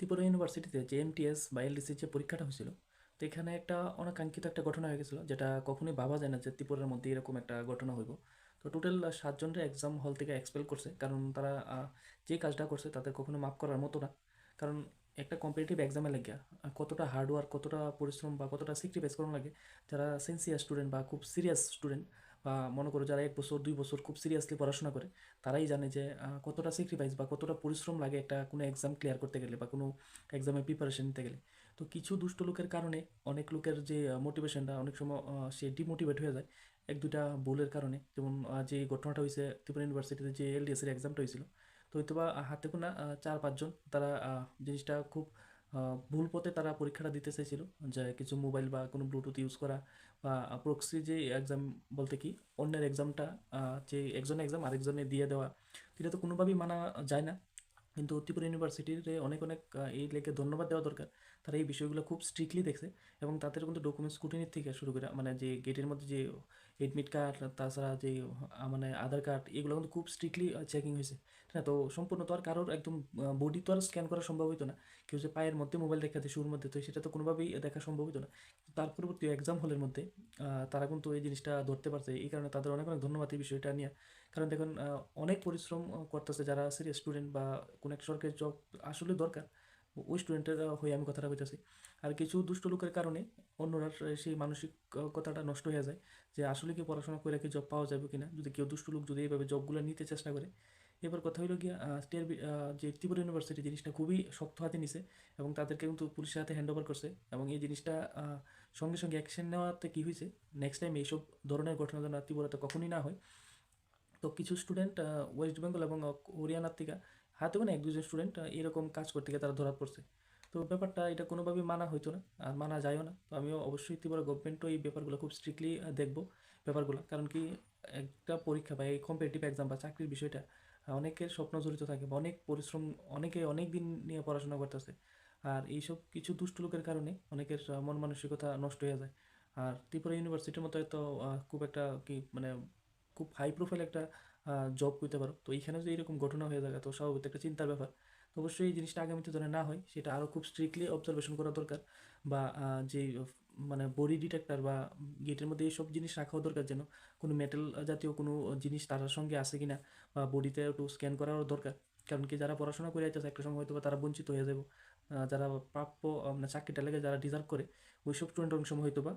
ত্রিপুরা ইউনিভার্সিটিতে যে এমটিএস বা এলডিসি যে পরীক্ষাটা হয়েছিল, তো এখানে একটা অনাকাঙ্ক্ষিত একটা ঘটনা হয়ে গেছিল, যেটা কখনোই ভাবা যায় না যে ত্রিপুরার মধ্যে এরকম একটা ঘটনা হইব। তো টোটাল সাতজনের এক্সাম হল থেকে এক্সপেল করছে, কারণ তারা যে কাজটা করছে তাদের কখনো মাফ করার মতো না। কারণ একটা কম্পিটিটিভ এক্সামে লাগিয়া কতটা হার্ডওয়ার্ক কতটা পরিশ্রম বা কতটা স্যাক্রিফাইস করানো লাগে, যারা সিনসিয়ার স্টুডেন্ট বা খুব সিরিয়াস স্টুডেন্ট বা মনে করো যারা এক বছর দুই বছর খুব সিরিয়াসলি পড়াশোনা করে তারাই জানে যে কতটা স্যাক্রিফাইস বা কতটা পরিশ্রম লাগে একটা কোনো এক্সাম ক্লিয়ার করতে গেলে বা কোনো এক্সামের প্রিপারেশন নিতে গেলে। তো কিছু দুষ্ট লোকের কারণে অনেক লোকের যে মোটিভেশনটা অনেক সময় সে ডিমোটিভেট হয়ে যায়। এক দুইটা ভুলের কারণে যেমন যে ঘটনাটা হয়েছে ত্রিপুরা ইউনিভার্সিটিতে যে এলডিএস এর এক্সামটা হয়েছিল তো হয়তো বা হাতে আহ, চার পাঁচজন তারা জিনিসটা খুব ভুল পথে তারা পরীক্ষাটা দিতে চাইছিল, যে কিছু মোবাইল বা কোনো ব্লুটুথ ইউজ করা বা প্রক্সি যে এক্সাম বলতে কি, অন্যের এক্সামটা যে একজনের এক্সাম আরেকজনে দিয়ে দেওয়া, এটা তো কোনোভাবেই মানা যায় না। কিন্তু ত্রিপুরা ইউনিভার্সিটির অনেক অনেক এই লেগে ধন্যবাদ দেওয়া দরকার। তারা এই বিষয়গুলো খুব স্ট্রিক্টলি দেখছে এবং তাদের কিন্তু ডকুমেন্টস স্কুটিনির থেকে শুরু করে মানে যে গেটের মধ্যে যে এডমিট কার্ড তাছাড়া যে মানে আধার কার্ড এগুলো কিন্তু খুব স্ট্রিক্টলি চেকিং হয়েছে। না তো সম্পূর্ণ তো আর কারোর একদম বডি তো আর স্ক্যান করা সম্ভব হতো না। কেউ যে পায়ের মধ্যে মোবাইল দেখাতে শুরুর মধ্যে, তো সেটা তো কোনোভাবেই দেখা সম্ভব হতো না। তার পরবর্তী এক্সাম হলের মধ্যে তারা কিন্তু এই জিনিসটা ধরতে পারছে। এই কারণে তাদের অনেক অনেক ধন্যবাদ এই বিষয়টা নিয়ে। কারণ দেখুন অনেক পরিশ্রম করতেছে যারা সিরিয়াস স্টুডেন্ট বা কোনো এক সরকারি জব আসলে দরকার। ওই স্টুডেন্টের হয়ে আমি কথাটা বলতেছি আর কিছু দুষ্ট লোকের কারণে অন্যরা সেই মানসিক আহ, কথাটা নষ্ট হয়ে যায় যে আসলে কি পড়াশোনা করে কি জব পাওয়া যাবে কিনা? যদি কেউ দুষ্ট লোক যদি এইভাবে জবগুলো নিতে চেষ্টা করে। এবার কথা হলো গিয়া স্টেট যে ত্রিপুরা ইউনিভার্সিটি জিনিসটা খুবই শক্ত হাতে নিছে এবং তাদেরকে কিন্তু পুলিশের হাতে হ্যান্ড ওভার করছে এবং এই জিনিসটা সঙ্গে সঙ্গে অ্যাকশন নেওয়াতে কী হয়েছে নেক্সট টাইম এইসব ধরনের ঘটনা যেন ত্রিপুরাতে কখনই না হয়। তো কিছু স্টুডেন্ট ওয়েস্ট বেঙ্গল এবং হরিয়ানার থেকে হাতে কোনো এক দুজন স্টুডেন্ট এরকম কাজ করতে গিয়ে তারা ধরা পড়ছে। তো ব্যাপারটা এটা কোনোভাবেই মানা হইতো না আর মানা যায়ও না। তো আমিও অবশ্যই ত্রিপুরা গভর্নমেন্টও এই ব্যাপারগুলো খুব স্ট্রিক্টলি দেখব ব্যাপারগুলো। কারণ কি একটা পরীক্ষা বা এই কম্পিটিটিভ এক্সাম বা চাকরির বিষয়টা অনেকের স্বপ্ন জড়িত থাকে বা অনেক পরিশ্রম অনেকে অনেক দিন নিয়ে পড়াশোনা করতেছে। আর এইসব কিছু দুষ্ট লোকের কারণে অনেকের মন মানসিকতা নষ্ট হয়ে যায়। আর ত্রিপুরা ইউনিভার্সিটির মতো আহ, খুব একটা কি মানে খুব হাই প্রোফাইল একটা জব করতে পারো। তো এইখানে যদি এরকম ঘটনা হয়ে থাকে, তো স্বাভাবিক একটা চিন্তার ব্যাপার। তো অবশ্যই এই জিনিসটা আগামীতে যেন না হয়, সেটা আরও খুব স্ট্রিক্টলি অবজারভেশন করা দরকার বা যে মানে বডি ডিটেক্টর বা গেটের মধ্যে এইসব জিনিস রাখাও দরকার যেন কোনো মেটাল জাতীয় কোনো জিনিস তার সঙ্গে আছে কিনা বা বডিতে একটু স্ক্যান করাও দরকার। কারণ কি যারা পড়াশোনা করে যাচ্ছে, একটা সময় হয়তো তারা বঞ্চিত হয়ে যাবে। যারা প্রাপ্য মানে চাকরিটা লেগে যারা ডিজার্ভ করে, ওইসব স্টুডেন্ট অনেক সময় হয়তো বা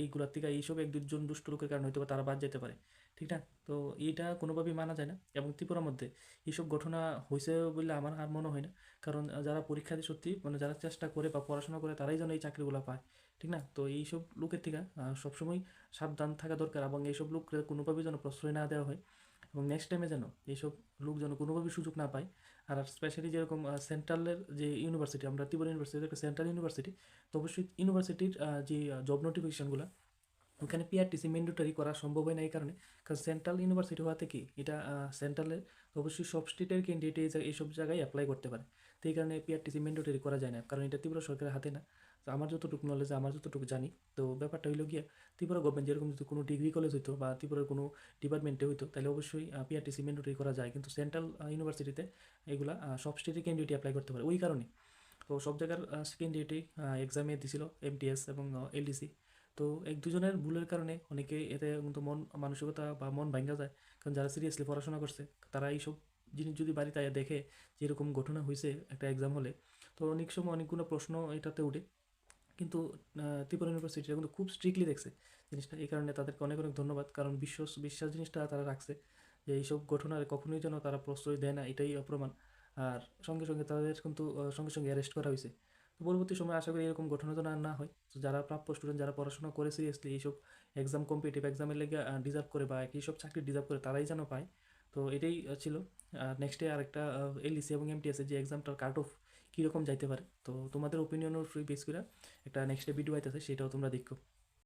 এইগুলার থেকে এইসব এক দুজন দুষ্ট লোকের কারণে হয়তো বা তারা বাদ যেতে পারে। ঠিক না? তো এইটা কোনোভাবেই মানা যায় না। এবং ত্রিপুরার মধ্যে এইসব ঘটনা হয়েছে বলে আমার আর মনে হয় না। কারণ যারা পরীক্ষা দিয়ে সত্যি মানে যারা চেষ্টা করে বা পড়াশোনা করে, তারাই যেন এই চাকরিগুলো পায়। ঠিক না? তো এইসব লোকের থেকে সবসময় সাবধান থাকা দরকার এবং এইসব লোককে কোনোভাবেই যেন প্রশ্রয় না দেওয়া হয়। এবং নেক্সট টাইমে যেন এইসব লোক যেন কোনোভাবেই সুযোগ না পায়, আর স্পেশালি যেরকম সেন্ট্রালের যে ইউনিভার্সিটি আমরা ত্রিপুরা ইউনিভার্সিটি একটা সেন্ট্রাল ইউনিভার্সিটি তো অবশ্যই ইউনিভার্সিটির যে জব নোটিফিকেশনগুলো ওখানে পিআরটিসি ম্যান্ডেটরি করা সম্ভব হয় না এই কারণে, কারণ সেন্ট্রাল ইউনিভার্সিটি হওয়াতে কি এটা সেন্ট্রালের অবশ্যই সব স্টেটের ক্যান্ডিডেট এইসব জায়গায় অ্যাপ্লাই করতে পারে। তো এই কারণে পিআরটিসি ম্যান্ডেটরি করা যায় না, কারণ এটা ত্রিপুরা সরকারের হাতে না। তো আমার যতটুকু নলেজ আমার যতটুকু জানি, তো ব্যাপারটা হইল গিয়া ত্রিপুরা গভর্নমেন্ট যেরকম যদি কোনো ডিগ্রি কলেজ হইতো বা ত্রিপুরার কোনো ডিপার্টমেন্টে হইতো, তাহলে অবশ্যই পিআরটিসি ম্যান্ডেটরি করা যায়। কিন্তু সেন্ট্রাল ইউনিভার্সিটিতে এগুলা সব স্টেটের ক্যান্ডিডেট অ্যাপ্লাই করতে পারে। ওই কারণে। তো সব জায়গার ক্যান্ডিডেটই এক্সামে দিছিল এমটিএস এবং এলডিসি তো এক দুজনের ভুলের কারণে অনেকে এতে কিন্তু মন মানসিকতা বা মন ভাঙ্গা যায়। কারণ যারা সিরিয়াসলি পড়াশোনা করছে, তারা এইসব জিনিস যদি বাড়িতে দেখে যে এরকম ঘটনা হয়েছে একটা এক্সাম হলে, তো অনেক সময় অনেকগুলো প্রশ্ন এটাতে উঠে। কিন্তু ত্রিপুরা ইউনিভার্সিটিটা কিন্তু খুব স্ট্রিক্টলি দেখছে জিনিসটা। এই কারণে তাদেরকে অনেক অনেক ধন্যবাদ। কারণ বিশ্বাস বিশ্বাস জিনিসটা তারা রাখছে যে এইসব ঘটনার কখনোই যেন তারা প্রশ্রয় দেয় না, এটাই অপ্রমাণ। আর সঙ্গে সঙ্গে তাদের কিন্তু সঙ্গে সঙ্গে অ্যারেস্ট করা হয়েছে। তো পরবর্তী সময় আশা করি এরকম ঘটনা যেন আর না হয়। তো যারা প্রাপ্য স্টুডেন্ট যারা পড়াশোনা করে সিরিয়াসলি এইসব এক্সাম কম্পিটিভ এক্সামের লেগে ডিজার্ভ করে বা এইসব চাকরি ডিজার্ভ করে তারাই যেন পায়। তো এটাই ছিল। নেক্সটে আরেকটা এলডিসি এবং এমটিএস যে এক্সামটার কাট অফ কীরকম যাইতে পারে? তো তোমাদের ওপিনিয়নের বেস করে একটা নেক্সট ভিডিও আইতেছে, সেটাও তোমরা দেখো।